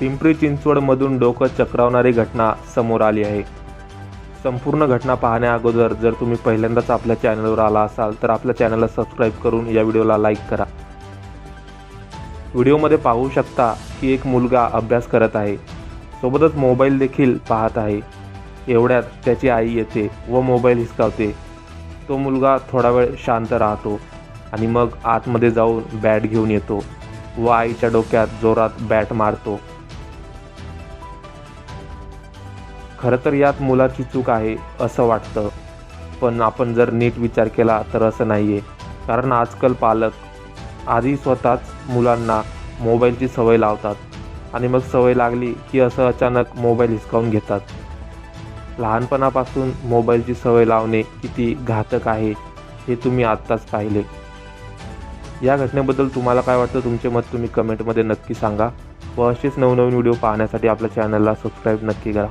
पिंपरी चिंचवडमधून डोकं चक्रावणारी घटना समोर आली आहे. संपूर्ण घटना पाहण्याअगोदर जर तुम्ही पहिल्यांदाच आपल्या चॅनलवर आला असाल तर आपल्या चॅनलला सबस्क्राईब करून या व्हिडिओला लाईक करा. व्हिडिओमध्ये पाहू शकता की एक मुलगा अभ्यास करत आहे. सोबतच मोबाईल देखील पाहत आहे. एवढ्यात त्याची आई येते व मोबाईल हिसकावते. तो मुलगा थोडा वेळ शांत राहतो आणि मग आतमध्ये जाऊन बॅट घेऊन येतो व आईच्या डोक्यात जोरात बॅट मारतो. खरं तर यात मुलाची चूक आहे असं वाटतं. पण आपण जर नीट विचार केला तर असं नाही आहे कारण आजकाल पालक आधी स्वतःच मुलांना मोबाईलची सवय लावतात. आणि मग सवय लागली की असं अचानक मोबाईल हिसकावून घेतात. लहानपणापासून मोबाईलची सवय लावणे किती घातक आहे हे तुम्ही आत्ताच पाहिले. या घटनेबद्दल तुम्हाला काय वाटतं? तुमचे मत तुम्ही कमेंटमध्ये नक्की सांगा. व असेच नवनवीन व्हिडिओ पाहण्यासाठी आपल्या चॅनलला सबस्क्राईब नक्की करा.